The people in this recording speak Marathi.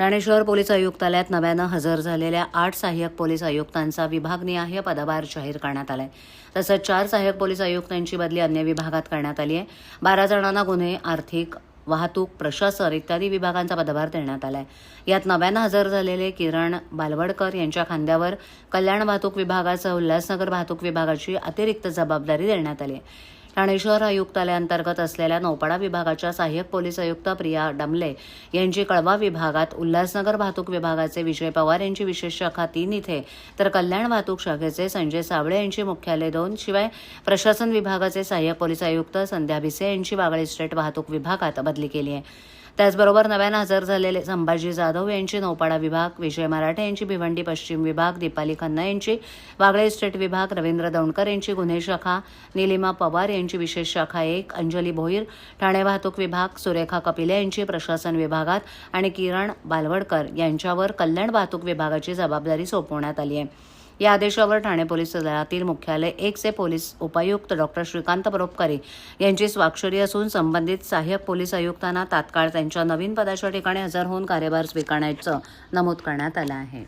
ठाणे शहर पोलीस आयुक्तालयात नव्यानं हजर झालेल्या आठ सहाय्यक पोलीस आयुक्तांचा विभागनिहाय पदभार जाहीर करण्यात आलाय. तसंच चार सहाय्यक पोलीस आयुक्तांची बदली अन्य विभागात करण्यात आली आहे. बारा जणांना गुन्हे आर्थिक वाहतूक प्रशासन इत्यादी विभागांचा पदभार देण्यात आलाय. यात नव्यानं हजर झालेले किरण बालवडकर यांच्या खांद्यावर कल्याण वाहतूक विभागासह उल्हासनगर वाहतूक विभागाची अतिरिक्त जबाबदारी देण्यात आली आहे. ठाणे शहर आयुक्तालयाअंतर्गत असलेल्या नौपाडा विभागाच्या सहाय्यक पोलीस आयुक्त प्रिया डमले यांची कळवा विभागात उल्हासनगर वाहतूक विभागाचे विजय पवार यांची विशेष शाखा तीन इथे तर कल्याण वाहतूक शाखेचे संजय साबळे यांची मुख्यालय दोन शिवाय प्रशासन विभागाचे सहाय्यक पोलीस आयुक्त संध्या भिसे यांची वागळे स्टेट वाहतूक विभागात बदली केली आहे. त्याचबरोबर नव्यानं हजर झालेले संभाजी जाधव यांची नौपाडा विभाग विजय मराठे यांची भिवंडी पश्चिम विभाग दीपाली खन्ना यांची वागळे स्टेट विभाग रवींद्र दौंडकर यांची गुन्हे शाखा निलिमा पवार यांची विशेष शाखा एक अंजली भोईर ठाणे वाहतूक विभाग सुरेखा कपिले यांची प्रशासन विभागात आणि किरण बालवडकर यांच्यावर कल्याण वाहतूक विभागाची जबाबदारी सोपवण्यात आली आहे. या आदेशावर ठाणे पोलीस दलातील मुख्यालय एकचे पोलीस उपायुक्त डॉक्टर श्रीकांत परोपकारी यांची स्वाक्षरी असून संबंधित सहाय्यक पोलीस आयुक्तांना तात्काळ त्यांच्या नवीन पदाच्या ठिकाणी हजर होऊन कार्यभार स्वीकारण्याचं नमूद करण्यात आलं आहे.